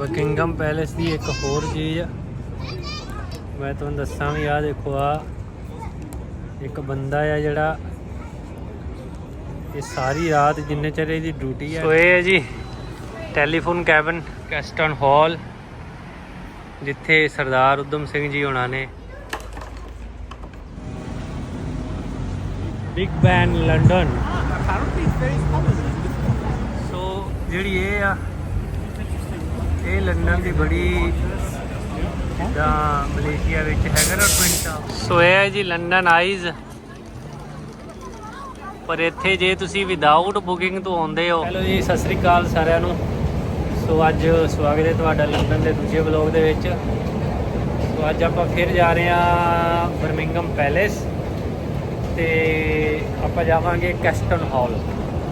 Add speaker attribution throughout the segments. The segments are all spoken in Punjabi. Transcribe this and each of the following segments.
Speaker 1: ਬਕਿੰਗਮ ਪੈਲੇਸ ਦੀ ਇੱਕ ਹੋਰ ਚੀਜ਼ ਮੈਂ ਤੁਹਾਨੂੰ ਦੱਸਾਂ ਵੀ ਆ ਦੇਖੋ ਆ ਇੱਕ ਬੰਦਾ ਆ ਜਿਹੜਾ ਇਹ ਸਾਰੀ ਰਾਤ ਜਿੰਨੇ ਚਿਰ ਇਹਦੀ ਡਿਊਟੀ ਹੈ ਸੋ ਇਹ ਹੈ ਜੀ ਟੈਲੀਫੋਨ ਕੈਬਨ ਕੈਸਟਨ ਹਾਲ ਜਿੱਥੇ ਸਰਦਾਰ ਉਦਮ ਸਿੰਘ ਜੀ ਹੋਣਾ ਨੇ। ਬਿਗ ਬੈਨ ਲੰਡਨ ਸੋ ਜਿਹੜੀ ਇਹ ਆ ਇਹ ਲੰਡਨ ਦੀ ਬੜੀ ਜਿੱਦਾਂ ਮਲੇਸ਼ੀਆ ਵਿੱਚ ਹੈਗਾ ਨਾ ਟਵਿਨ ਟਾਵਰ ਸੋ ਇਹ ਹੈ ਜੀ ਲੰਡਨ ਆਈਜ਼। ਪਰ ਇੱਥੇ ਜੇ ਤੁਸੀਂ ਵਿਦਆਊਟ ਬੁਕਿੰਗ ਤੋਂ ਆਉਂਦੇ ਹੋ। ਹੈਲੋ ਜੀ ਸਤਿ ਸ੍ਰੀ ਅਕਾਲ ਸਾਰਿਆਂ ਨੂੰ। ਸੋ ਅੱਜ ਸਵਾਗਤ ਹੈ ਤੁਹਾਡਾ ਲੰਡਨ ਦੇ ਦੂਜੇ ਵਲੌਗ ਦੇ ਵਿੱਚ। ਸੋ ਅੱਜ ਆਪਾਂ ਫਿਰ ਜਾ ਰਹੇ ਹਾਂ ਬਰਮਿੰਗਮ ਪੈਲੇਸ ਤੇ ਆਪਾਂ ਜਾਵਾਂਗੇ ਕੈਸਟਨ ਹਾਲ।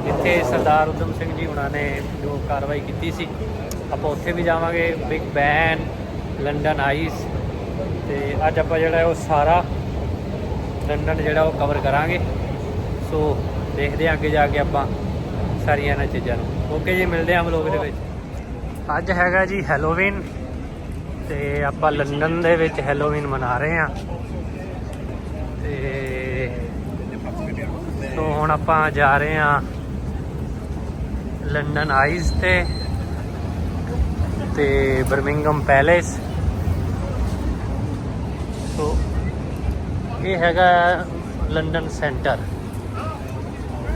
Speaker 1: ਜਿੱਥੇ ਸਰਦਾਰ ਉਦਮ ਸਿੰਘ ਜੀ ਉਹਨਾਂ ਨੇ ਜੋ ਕਾਰਵਾਈ ਕੀਤੀ ਸੀ। ਆਪਾਂ ਉੱਥੇ ਵੀ ਜਾਵਾਂਗੇ ਬਿਗ ਬੈਨ ਲੰਡਨ ਆਈਸ ਤੇ ਅੱਜ ਆਪਾਂ ਜਿਹੜਾ ਉਹ ਸਾਰਾ ਲੰਡਨ ਜਿਹੜਾ ਉਹ ਕਵਰ ਕਰਾਂਗੇ। ਸੋ ਦੇਖਦੇ ਹਾਂ ਅੱਗੇ ਜਾ ਕੇ ਆਪਾਂ ਸਾਰੀਆਂ ਇਹਨਾਂ ਚੀਜ਼ਾਂ ਨੂੰ। ਓਕੇ ਜੀ, ਮਿਲਦੇ ਹਾਂ ਵਲੋਗ ਦੇ ਵਿੱਚ। ਅੱਜ ਹੈਗਾ ਜੀ ਹੈਲੋਵੀਨ ਤੇ ਆਪਾਂ ਲੰਡਨ ਦੇ ਵਿੱਚ ਹੈਲੋਵੀਨ ਮਨਾ ਰਹੇ ਹਾਂ। ਤੇ ਸੋ ਹੁਣ ਆਪਾਂ ਜਾ ਰਹੇ ਹਾਂ ਲੰਡਨ ਆਈਜ਼ ਤੇ। ਤੇ ਬਰਮਿੰਗਮ ਪੈਲੇਸ। ਸੋ, ਇਹ ਹੈਗਾ ਲੰਡਨ ਸੈਂਟਰ।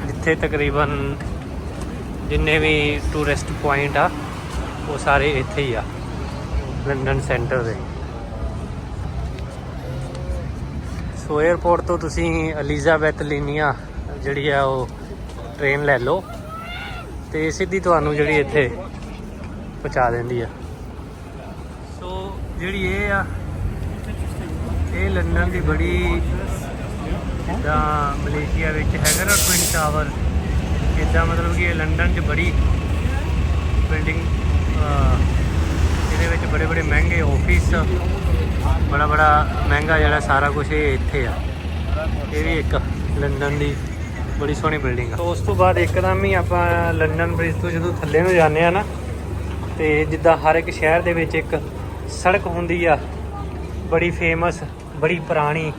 Speaker 1: ਜਿੱਥੇ ਤਕਰੀਬਨ ਜਿੰਨੇ ਵੀ ਟੂਰਿਸਟ ਪੁਆਇੰਟ ਆ, ਉਹ ਸਾਰੇ ਇੱਥੇ ਹੀ ਆ, ਲੰਡਨ ਸੈਂਟਰ ਦੇ। ਸੋ 에어ਪੋਰਟ ਤੋਂ ਤੁਸੀਂ ਐਲਿਜ਼ਾਬੈਥ ਲੀਨੀਆ ਜਿਹੜੀ ਆ ਉਹ ਟ੍ਰੇਨ ਲੈ ਲਓ। ਤੇ ਸਿੱਧੀ ਤੁਹਾਨੂੰ ਜਿਹੜੀ ਇੱਥੇ ਪਹੁੰਚਾ ਦਿੰਦੀ ਆ। ਸੋ ਜਿਹੜੀ ਇਹ ਆ ਇਹ ਲੰਡਨ ਦੀ ਬੜੀ ਜਿੱਦਾਂ ਮਲੇਸ਼ੀਆ ਵਿੱਚ ਹੈਗਾ ਨਾ ਟਵਿਨ ਟਾਵਰ ਇਦਾਂ ਮਤਲਬ ਕਿ ਇਹ ਲੰਡਨ 'ਚ ਬੜੀ ਬਿਲਡਿੰਗ ਇਹਦੇ ਵਿੱਚ ਬੜੇ ਬੜੇ ਮਹਿੰਗੇ ਆਫਿਸ ਬੜਾ ਬੜਾ ਮਹਿੰਗਾ ਜਿਹੜਾ ਸਾਰਾ ਕੁਝ ਇਹ ਇੱਥੇ ਆ। ਇਹ ਵੀ ਇੱਕ ਲੰਡਨ ਦੀ ਬੜੀ ਸੋਹਣੀ ਬਿਲਡਿੰਗ ਆ। ਤੋਂ ਉਸ ਤੋਂ ਬਾਅਦ ਇੱਕਦਮ ਹੀ ਆਪਾਂ ਲੰਡਨ ਬ੍ਰਿਜ ਤੋਂ ਜਦੋਂ ਥੱਲੇ ਨੂੰ ਜਾਂਦੇ ਆ ਨਾ ਤੇ ਜਿੱਦਾਂ ਹਰ ਇੱਕ ਸ਼ਹਿਰ ਦੇ ਵਿੱਚ ਇੱਕ ਸੜਕ ਹੁੰਦੀ ਆ, ਬੜੀ ਫੇਮਸ ਬੜੀ ਪੁਰਾਣੀ,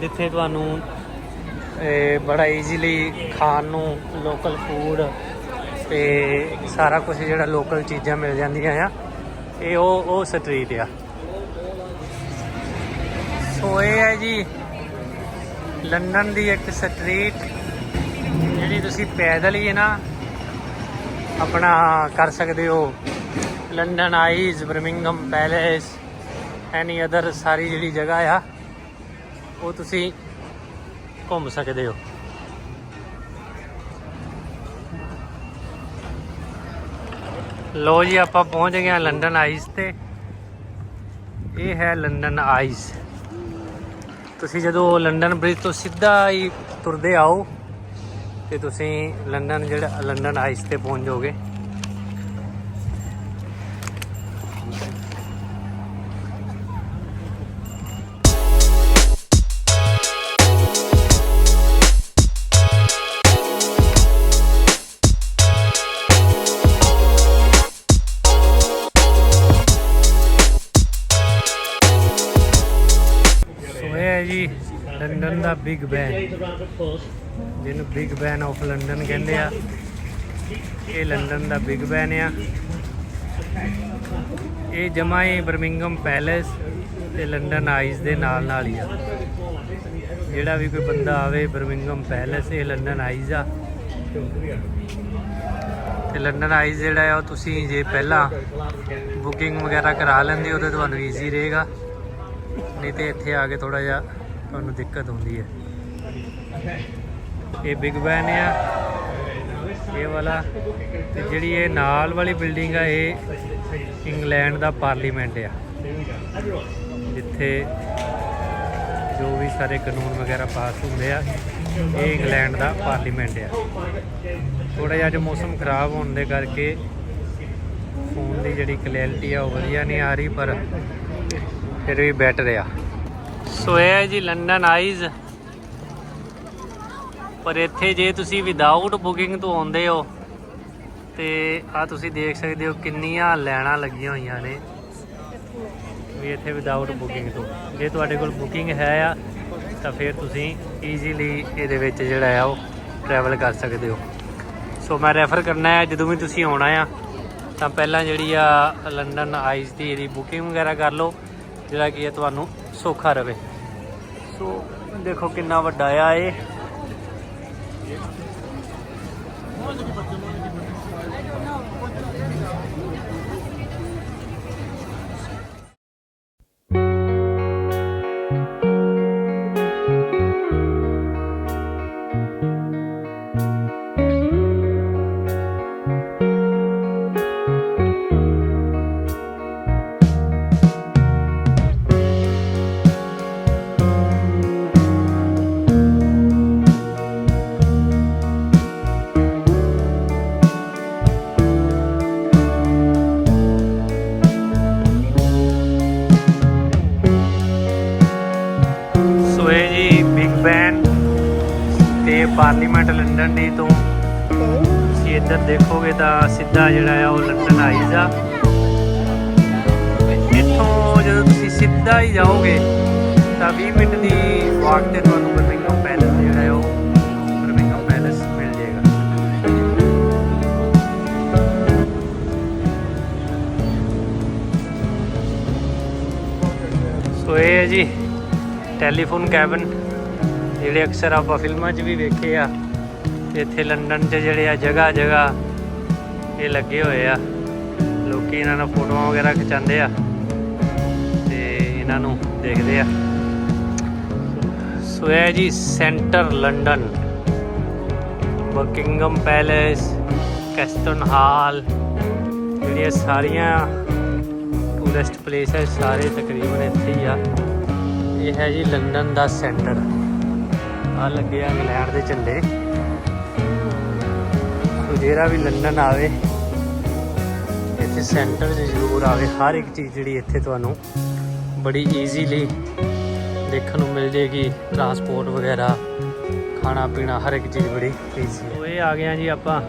Speaker 1: ਜਿੱਥੇ ਤੁਹਾਨੂੰ ਬੜਾ ਈਜ਼ੀਲੀ ਖਾਣ ਨੂੰ ਲੋਕਲ ਫੂਡ ਤੇ ਸਾਰਾ ਕੁਝ ਜਿਹੜਾ ਲੋਕਲ ਚੀਜ਼ਾਂ ਮਿਲ ਜਾਂਦੀਆਂ ਆ। ਇਹ ਉਹ ਉਹ ਸਟਰੀਟ ਆ। ਸੋ ਇਹ ਹੈ ਜੀ, ਲੰਡਨ ਦੀ ਇੱਕ ਸਟਰੀਟ ਜਿਹੜੀ ਤੁਸੀਂ ਪੈਦਲ ਹੀ ਨਾ, ਆਪਣਾ ਕਰ ਸਕਦੇ ਹੋ। London eyes Birmingham palace any other ਸਾਰੀ ਜਿਹੜੀ ਜਗ੍ਹਾ ਆ ਉਹ ਤੁਸੀਂ ਘੁੰਮ ਸਕਦੇ ਹੋ ਲੋ ਜੀ ਆਪਾਂ ਪਹੁੰਚ ਗਏ ਹਾਂ ਲੰਡਨ ਆਈਸ ਤੇ ਇਹ ਹੈ ਲੰਡਨ ਆਈਸ ਤੁਸੀਂ ਜਦੋਂ ਲੰਡਨ ਬ੍ਰਿਜ ਤੋਂ ਸਿੱਧਾ ਹੀ ਤੁਰਦੇ ਆਓ ਤੇ ਤੁਸੀਂ ਲੰਡਨ ਜਿਹੜਾ ਲੰਡਨ ਆਈਸ ਤੇ ਪਹੁੰਚ ਜਾਓਗੇ ਦਾ ਬਿਗ ਬੈਨ ਜਿਹਨੂੰ ਬਿਗ ਬੈਨ ਆਫ ਲੰਡਨ ਕਹਿੰਦੇ ਆ। ਇਹ ਲੰਡਨ ਦਾ ਬਿਗ ਬੈਨ ਆ। ਇਹ ਜਮਾ ਬਰਮਿੰਗਮ ਪੈਲੇਸ ਤੇ ਲੰਡਨ ਆਈਜ਼ ਦੇ ਨਾਲ ਨਾਲ ਹੀ ਆ। ਜਿਹੜਾ ਵੀ ਕੋਈ ਬੰਦਾ ਆਵੇ ਬਰਮਿੰਗਮ ਪੈਲੇਸ ਇਹ ਲੰਡਨ ਆਈਜ਼ ਆ। ਤੇ ਲੰਡਨ ਆਈਜ਼ ਜਿਹੜਾ ਆ, ਉਹ ਤੁਸੀਂ ਜੇ ਪਹਿਲਾਂ ਬੁਕਿੰਗ ਵਗੈਰਾ ਕਰਾ ਲੈਂਦੇ ਹੋ ਤਾਂ ਤੁਹਾਨੂੰ ਈਜ਼ੀ ਰਹੇਗਾ। ਨਹੀਂ ਤੇ ਇੱਥੇ ਆ ਕੇ ਥੋੜਾ ਜਿਹਾ ਤੁਹਾਨੂੰ ਦਿੱਕਤ ਹੁੰਦੀ ਹੈ। ਇਹ ਬਿਗ ਬੈਨ ਆ। ਇਹ ਵਾਲਾ। ਤੇ ਜਿਹੜੀ ਇਹ ਨਾਲ ਵਾਲੀ ਬਿਲਡਿੰਗ ਆ, ਇਹ ਇੰਗਲੈਂਡ ਦਾ ਪਾਰਲੀਮੈਂਟ ਆ। ਜਿੱਥੇ ਜੋ ਵੀ ਸਾਰੇ ਕਾਨੂੰਨ ਵਗੈਰਾ ਪਾਸ ਹੁੰਦੇ ਆ, ਇਹ ਇੰਗਲੈਂਡ ਦਾ ਪਾਰਲੀਮੈਂਟ ਆ। ਥੋੜਾ ਜਿਹਾ ਅੱਜ ਮੌਸਮ ਖਰਾਬ ਹੋਣ ਦੇ ਕਰਕੇ ਫੋਨ ਦੀ ਜਿਹੜੀ ਕਲੈਰਿਟੀ ਆ, ਉਹ ਵਧੀਆ ਨਹੀਂ ਆ ਰਹੀ, ਪਰ ਫਿਰ ਵੀ ਬੈਟਰ ਆ। ਸੋ ਇਹ ਹੈ ਜੀ, ਲੰਡਨ ਆਈਜ਼। ਪਰ ਇੱਥੇ ਜੇ ਤੁਸੀਂ ਵਿਦਆਊਟ ਬੁਕਿੰਗ ਤੋਂ ਆਉਂਦੇ ਹੋ, ਤੇ ਆ ਤੁਸੀਂ ਦੇਖ ਸਕਦੇ ਹੋ ਕਿੰਨੀਆਂ ਲੈਣਾ ਲੱਗੀਆਂ ਹੋਈਆਂ ਨੇ ਵੀ ਇੱਥੇ ਵਿਦਆਊਟ ਬੁਕਿੰਗ ਤੋਂ। ਜੇ ਤੁਹਾਡੇ ਕੋਲ ਬੁਕਿੰਗ ਹੈ ਆ, ਤਾਂ ਫਿਰ ਤੁਸੀਂ ਈਜ਼ੀਲੀ ਇਹਦੇ ਵਿੱਚ ਜਿਹੜਾ ਆ, ਉਹ ਟਰੈਵਲ ਕਰ ਸਕਦੇ ਹੋ। ਸੋ ਮੈਂ ਰੈਫਰ ਕਰਨਾ ਹੈ, ਜਦੋਂ ਵੀ ਤੁਸੀਂ ਆਉਣਾ ਆ, ਤਾਂ ਪਹਿਲਾਂ ਜਿਹੜੀ ਆ ਲੰਡਨ ਆਈਜ਼ ਦੀ ਇਹਦੀ ਬੁਕਿੰਗ ਵਗੈਰਾ ਕਰ ਲਓ, ਜਿਹੜਾ ਕਿ ਹੈ ਤੁਹਾਨੂੰ ਸੌਖਾ ਰਵੇ। ਸੋ ਦੇਖੋ ਕਿੰਨਾ ਵੱਡਾ ਆ ਇਹ। ਇੱਧਰ ਦੇਖੋਗੇ ਤਾਂ ਸਿੱਧਾ ਜਿਹੜਾ ਆ ਉਹ ਲੰਡਨ ਆਈਜ਼ ਆ ਇੱਥੋਂ ਜਦੋਂ ਤੁਸੀਂ ਸਿੱਧਾ ਹੀ ਜਾਓਗੇ, ਤਾਂ 20 ਮਿੰਟ ਦੀ ਵਾਕ ਤੇ ਤੁਹਾਨੂੰ ਬਰਮਿੰਗਮ ਪੈਲੇਸ ਜਿਹੜਾ ਉਹ ਬਰਮਿੰਗਮ ਪੈਲੇਸ ਮਿਲ ਜਾਏਗਾ। ਸੋ ਇਹ ਹੈ ਜੀ ਟੈਲੀਫੋਨ ਕੈਬਨ, ਜਿਹੜੇ ਅਕਸਰ ਆਪਾਂ ਫਿਲਮਾਂ 'ਚ ਵੀ ਵੇਖੇ ਆ। ਤੇ ਇੱਥੇ ਲੰਡਨ 'ਚ ਜਿਹੜੇ ਆ ਜਗ੍ਹਾ ਜਗ੍ਹਾ ਇਹ ਲੱਗੇ ਹੋਏ ਆ। ਲੋਕੀ ਇਹਨਾਂ ਨਾਲ ਫੋਟੋਆਂ ਵਗੈਰਾ ਖਿਚਾਉਂਦੇ ਆ ਤੇ ਇਹਨਾਂ ਨੂੰ ਦੇਖਦੇ ਆ। ਸੋ ਇਹ ਜੀ ਸੈਂਟਰ ਲੰਡਨ ਬਕਿੰਗਮ ਪੈਲੇਸ, ਕੈਸਟਨ ਹਾਲ, ਜਿਹੜੀਆਂ ਸਾਰੀਆਂ ਟੂਰਿਸਟ ਪਲੇਸ ਹੈ ਸਾਰੇ ਤਕਰੀਬਨ ਇੱਥੇ ਹੀ ਆ। ਇਹ ਹੈ ਜੀ ਲੰਡਨ ਦਾ ਸੈਂਟਰ। ਆ ਲੱਗੇ ਆ ਇੰਗਲੈਂਡ ਦੇ ਝੰਡੇ। ਜਿਹੜਾ ਵੀ ਲੰਡਨ ਆਵੇ। ਇੱਥੇ ਸੈਂਟਰ 'ਚ ਜ਼ਰੂਰ ਆਵੇ। ਹਰ ਇੱਕ ਚੀਜ਼ ਜਿਹੜੀ ਇੱਥੇ ਤੁਹਾਨੂੰ ਬੜੀ ਈਜ਼ੀਲੀ ਦੇਖਣ ਨੂੰ ਮਿਲ ਜੇਗੀ। ਟਰਾਂਸਪੋਰਟ ਵਗੈਰਾ ਖਾਣਾ ਪੀਣਾ ਹਰ ਇੱਕ ਚੀਜ਼ ਬੜੀ ਈਜ਼ੀ ਹੈ। ਇਹ ਆ ਗਿਆ ਜੀ ਆਪਾਂ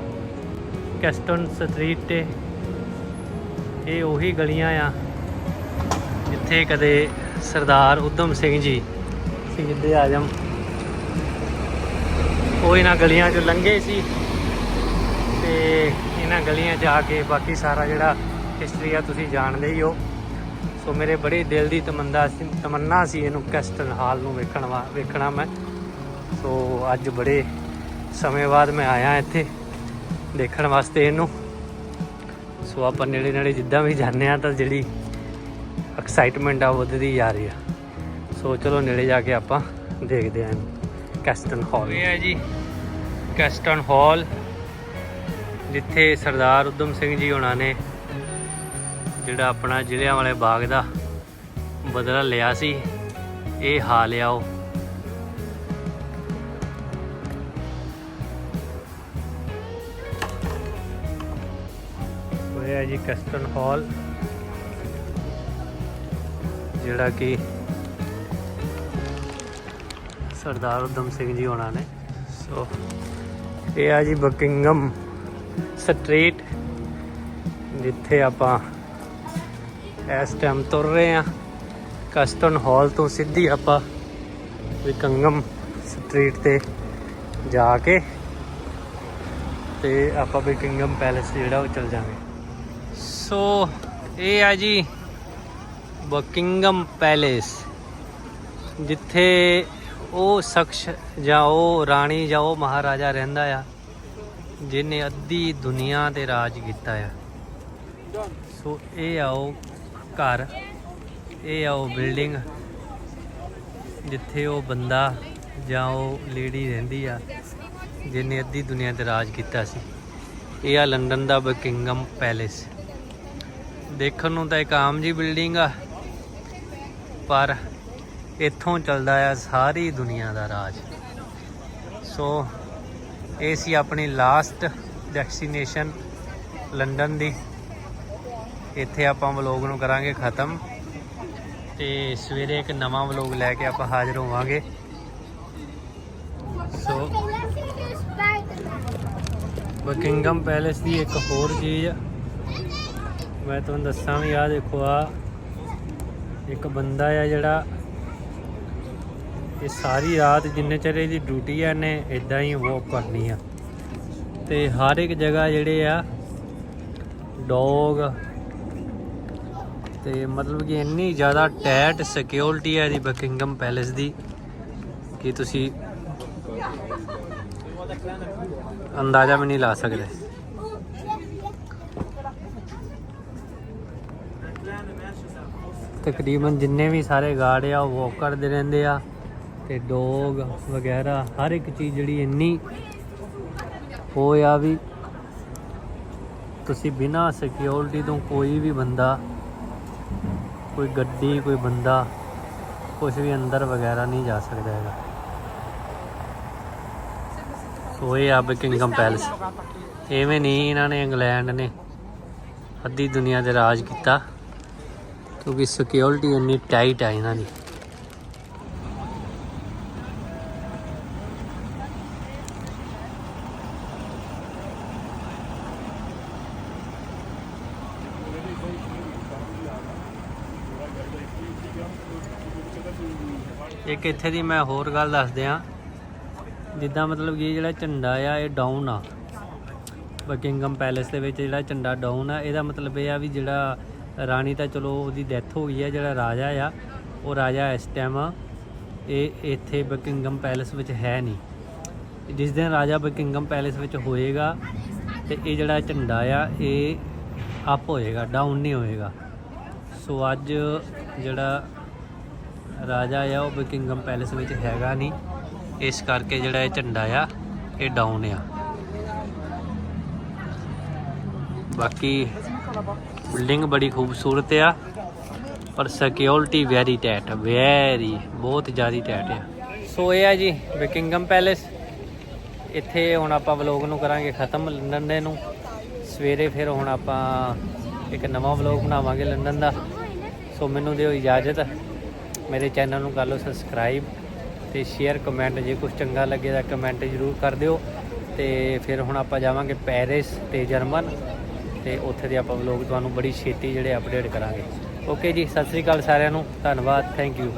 Speaker 1: ਕੈਸਟਨ ਸਟਰੀਟ ਤੇ। ਇਹ ਉਹੀ ਗਲੀਆਂ ਆ ਜਿੱਥੇ ਕਦੇ ਸਰਦਾਰ ਉਦਮ ਸਿੰਘ ਜੀ ਸ਼ਹੀਦ ਆਜਮ, ਉਹ ਇਹਨਾਂ ਗਲੀਆਂ 'ਚੋਂ ਲੰਘੇ ਸੀ। ਇਹਨਾਂ ਗਲੀਆਂ 'ਚ ਆ ਕੇ ਬਾਕੀ ਸਾਰਾ ਜਿਹੜਾ ਹਿਸਟਰੀ ਆ ਤੁਸੀਂ ਜਾਣਦੇ ਹੀ ਹੋ। ਸੋ ਮੇਰੇ ਬੜੇ ਦਿਲ ਦੀ ਤਮੰਨਾ ਸੀ ਤਮੰਨਾ ਸੀ ਇਹਨੂੰ ਕੈਸਟਨ ਹਾਲ ਨੂੰ ਵੇਖਣ ਵਾ ਵੇਖਣਾ ਮੈਂ। ਸੋ ਅੱਜ ਬੜੇ ਸਮੇਂ ਬਾਅਦ ਮੈਂ ਆਇਆ ਇੱਥੇ ਦੇਖਣ ਵਾਸਤੇ ਇਹਨੂੰ। ਸੋ ਆਪਾਂ ਨੇੜੇ ਨੇੜੇ ਜਿੱਦਾਂ ਵੀ ਜਾਂਦੇ ਆ ਤਾਂ ਜਿਹੜੀ ਐਕਸਾਈਟਮੈਂਟ ਆ ਉਹ ਵੱਧਦੀ ਜਾ ਰਹੀ ਆ। ਸੋ ਚਲੋ ਨੇੜੇ ਜਾ ਕੇ ਆਪਾਂ ਦੇਖਦੇ ਆਂ ਕੈਸਟਨ ਹਾਲ ਇਹ ਹੈ ਜੀ ਕੈਸਟਨ ਹਾਲ ਜਿੱਥੇ ਸਰਦਾਰ ਉਦਮ ਸਿੰਘ ਜੀ ਹੋਣਾ ਨੇ ਜਿਹੜਾ ਆਪਣਾ ਜ਼ਿਲ੍ਹਿਆਂ ਵਾਲੇ ਬਾਗ ਦਾ ਬਦਲਾ ਲਿਆ ਸੀ, ਇਹ ਹਾਲ ਆ ਉਹ। ਉਹ ਹੈ ਜੀ ਕੈਸਟਨ ਹਾਲ ਜਿਹੜਾ ਕਿ ਸਰਦਾਰ ਉਦਮ ਸਿੰਘ ਜੀ ਹੋਣਾ ਨੇ। ਸੋ ਇਹ ਆ ਜੀ ਬਕਿੰਗਮ ਸਟਰੀਟ, ਜਿੱਥੇ ਆਪਾਂ ਇਸ ਟਾਈਮ ਤੁਰ ਰਹੇ ਆ ਕਸਟਨ ਹਾਲ ਤੋਂ ਸਿੱਧੀ ਆਪਾਂ ਵਿਕੰਗਮ ਸਟਰੀਟ ਤੇ ਜਾ ਕੇ ਤੇ ਆਪਾਂ ਬਿਕਿੰਗਮ ਪੈਲੇਸ ਜਿਹੜਾ ਉਹ ਚਲ ਜਾਵਾਂਗੇ। ਸੋ ਇਹ ਆ ਜੀ ਬਕਿੰਗਮ ਪੈਲੇਸ, ਜਿੱਥੇ ਉਹ ਸ਼ਖਸ ਜਾਂ ਉਹ ਰਾਣੀ ਜਾਂ ਉਹ ਮਹਾਰਾਜਾ ਰਹਿੰਦਾ ਆ। ਜਿਹਨੇ ਅੱਧੀ ਦੁਨੀਆ ਤੇ ਰਾਜ ਕੀਤਾ ਆ। ਸੋ ਇਹ ਆ ਉਹ ਘਰ, ਇਹ ਆ ਉਹ ਬਿਲਡਿੰਗ, ਜਿੱਥੇ ਉਹ ਬੰਦਾ ਜਾਂ ਉਹ ਲੇਡੀ ਰਹਿੰਦੀ ਆ, ਜਿਹਨੇ ਅੱਧੀ ਦੁਨੀਆ ਤੇ ਰਾਜ ਕੀਤਾ ਸੀ। ਇਹ ਆ ਲੰਡਨ ਦਾ ਬਕਿੰਗਮ ਪੈਲੇਸ। ਦੇਖਣ ਨੂੰ ਤਾਂ ਇੱਕ ਆਮ ਜੀ ਬਿਲਡਿੰਗ ਆ, ਪਰ ਇੱਥੋਂ ਚੱਲਦਾ ਆ ਸਾਰੀ ਦੁਨੀਆ ਦਾ ਰਾਜ। ਸੋ ਇਹ ਸੀ ਆਪਣੀ ਲਾਸਟ ਡੈਸਟੀਨੇਸ਼ਨ ਲੰਡਨ ਦੀ। ਇੱਥੇ ਆਪਾਂ ਵਲੋਗ ਨੂੰ ਕਰਾਂਗੇ ਖਤਮ ਤੇ ਸਵੇਰੇ ਇੱਕ ਨਵਾਂ ਵਲੋਗ ਲੈ ਕੇ ਆਪਾਂ ਹਾਜ਼ਰ ਹੋਵਾਂਗੇ। ਸੋ ਬਕਿੰਗਮ ਪੈਲੇਸ ਦੀ ਇੱਕ ਹੋਰ ਚੀਜ਼, ਮੈਂ ਤੁਹਾਨੂੰ ਦੱਸਾਂ ਵੀ ਆ ਦੇਖੋ ਆ ਇੱਕ ਬੰਦਾ ਆ ਜਿਹੜਾ ਇਹ ਸਾਰੀ ਰਾਤ ਜਿੰਨੇ ਚਿਰ ਇਹਦੀ ਡਿਊਟੀ ਆ, ਇਹਨੇ ਇਦਾਂ ਹੀ ਵਾਕ ਕਰਨੀ ਆ। ਤੇ ਹਰ ਇੱਕ ਜਗ੍ਹਾ ਜਿਹੜੇ ਆ ਡੌਗ ਤੇ ਮਤਲਬ ਕਿ ਇੰਨੀ ਜ਼ਿਆਦਾ ਟੈਟ ਸਿਕਿਉਰਿਟੀ ਹੈ ਦੀ ਬਕਿੰਗਮ ਪੈਲੇਸ ਦੀ ਕਿ ਤੁਸੀਂ ਅੰਦਾਜ਼ਾ ਵੀ ਨਹੀਂ ਲਾ ਸਕਦੇ। ਤਕਰੀਬਨ ਜਿੰਨੇ ਵੀ ਸਾਰੇ ਗਾਰਡ ਆ, ਉਹ ਵਾਕ ਕਰਦੇ ਰਹਿੰਦੇ ਆ। ਤੇ ਡੌਗ ਵਗੈਰਾ, ਹਰ ਇੱਕ ਚੀਜ਼ ਜਿਹੜੀ ਇੰਨੀ ਉਹ ਆ ਵੀ ਤੁਸੀਂ ਬਿਨਾ ਸਿਕਿਉਰਿਟੀ ਤੋਂ ਕੋਈ ਵੀ ਬੰਦਾ, ਕੋਈ ਗੱਡੀ, ਕੋਈ ਬੰਦਾ ਕੁਝ ਵੀ ਅੰਦਰ ਵਗੈਰਾ ਨਹੀਂ ਜਾ ਸਕਦਾ ਹੈਗਾ। ਸੋ ਇਹ ਆ ਬਕਿੰਗਮ ਪੈਲਸ ਐਵੇਂ ਨਹੀਂ ਇਹਨਾਂ ਨੇ ਇੰਗਲੈਂਡ ਨੇ ਅੱਧੀ ਦੁਨੀਆ ਤੇ ਰਾਜ ਕੀਤਾ, ਕਿਉਂਕਿ ਸਿਕਿਉਰਿਟੀ ਇੰਨੀ ਟਾਈਟ ਆ ਇਹਨਾਂ ਦੀ। ਇੱਕ ਇੱਥੇ ਦੀ ਮੈਂ ਹੋਰ ਗੱਲ ਦੱਸ ਦਿਆਂ ਜਿੱਦਾਂ ਮਤਲਬ ਕਿ ਜਿਹੜਾ ਝੰਡਾ ਆ, ਇਹ ਡਾਊਨ ਆ। ਬਕਿੰਗਮ ਪੈਲੇਸ ਦੇ ਵਿੱਚ ਜਿਹੜਾ ਝੰਡਾ ਡਾਊਨ ਆ, ਇਹਦਾ ਮਤਲਬ ਇਹ ਆ ਵੀ ਜਿਹੜਾ ਰਾਣੀ ਤਾਂ ਚਲੋ ਉਹਦੀ ਡੈਥ ਹੋ ਗਈ ਆ, ਜਿਹੜਾ ਰਾਜਾ ਆ, ਉਹ ਰਾਜਾ ਇਸ ਟਾਈਮ ਇਹ ਇੱਥੇ ਬਕਿੰਗਮ ਪੈਲੇਸ ਵਿੱਚ ਹੈ ਨਹੀਂ। ਜਿਸ ਦਿਨ ਰਾਜਾ ਬਕਿੰਗਮ ਪੈਲੇਸ ਵਿੱਚ ਹੋਏਗਾ ਤੇ ਇਹ ਜਿਹੜਾ ਝੰਡਾ ਆ, ਇਹ ਅਪ ਹੋਏਗਾ ਡਾਊਨ ਨਹੀਂ ਹੋਏਗਾ। ਸੋ ਅੱਜ ਜਿਹੜਾ ਰਾਜਾ ਆ, ਉਹ ਬਕਿੰਗਮ ਪੈਲੇਸ ਵਿੱਚ ਹੈਗਾ ਨਹੀਂ। ਇਸ ਕਰਕੇ ਜਿਹੜਾ ਇਹ ਝੰਡਾ ਆ, ਇਹ ਡਾਊਨ ਆ। ਬਾਕੀ ਬਿਲਡਿੰਗ ਬੜੀ ਖੂਬਸੂਰਤ ਆ, ਪਰ ਸਿਕਿਉਰਿਟੀ ਵੈਰੀ ਟੈਟ ਵੈਰੀ ਬਹੁਤ ਜ਼ਿਆਦਾ ਟੈਟ ਆ। ਸੋ ਇਹ ਆ ਜੀ, ਬਕਿੰਗਮ ਪੈਲੇਸ। ਇੱਥੇ ਹੁਣ ਆਪਾਂ ਵਲੋਗ ਨੂੰ ਕਰਾਂਗੇ ਖਤਮ ਲੰਡਨ ਦੇ ਨੂੰ। ਸਵੇਰੇ ਫਿਰ ਹੁਣ ਆਪਾਂ ਇੱਕ ਨਵਾਂ ਵਲੋਗ ਬਣਾਵਾਂਗੇ ਲੰਡਨ ਦਾ। ਸੋ ਮੈਨੂੰ ਦਿਓ ਇਜਾਜ਼ਤ। ਮੇਰੇ ਚੈਨਲ ਨੂੰ ਕਰ ਲਓ ਸਬਸਕ੍ਰਾਈਬ ਤੇ ਸ਼ੇਅਰ ਕਮੈਂਟ ਜੇ ਕੁਝ ਚੰਗਾ ਲੱਗੇ ਤਾਂ ਕਮੈਂਟ ਜ਼ਰੂਰ ਕਰ ਦਿਓ। ਤੇ ਫਿਰ ਹੁਣ ਆਪਾਂ ਜਾਵਾਂਗੇ ਪੈਰਿਸ ਤੇ ਜਰਮਨ ਤੇ ਉੱਥੇ ਦੇ ਆਪਾਂ ਵਲੋਗ ਤੁਹਾਨੂੰ ਬੜੀ ਛੇਤੀ ਜਿਹੜੇ ਅਪਡੇਟ ਕਰਾਂਗੇ। ਓਕੇ ਜੀ, ਸਤਿ ਸ੍ਰੀ ਅਕਾਲ ਸਾਰਿਆਂ ਨੂੰ, ਧੰਨਵਾਦ ਥੈਂਕ ਯੂ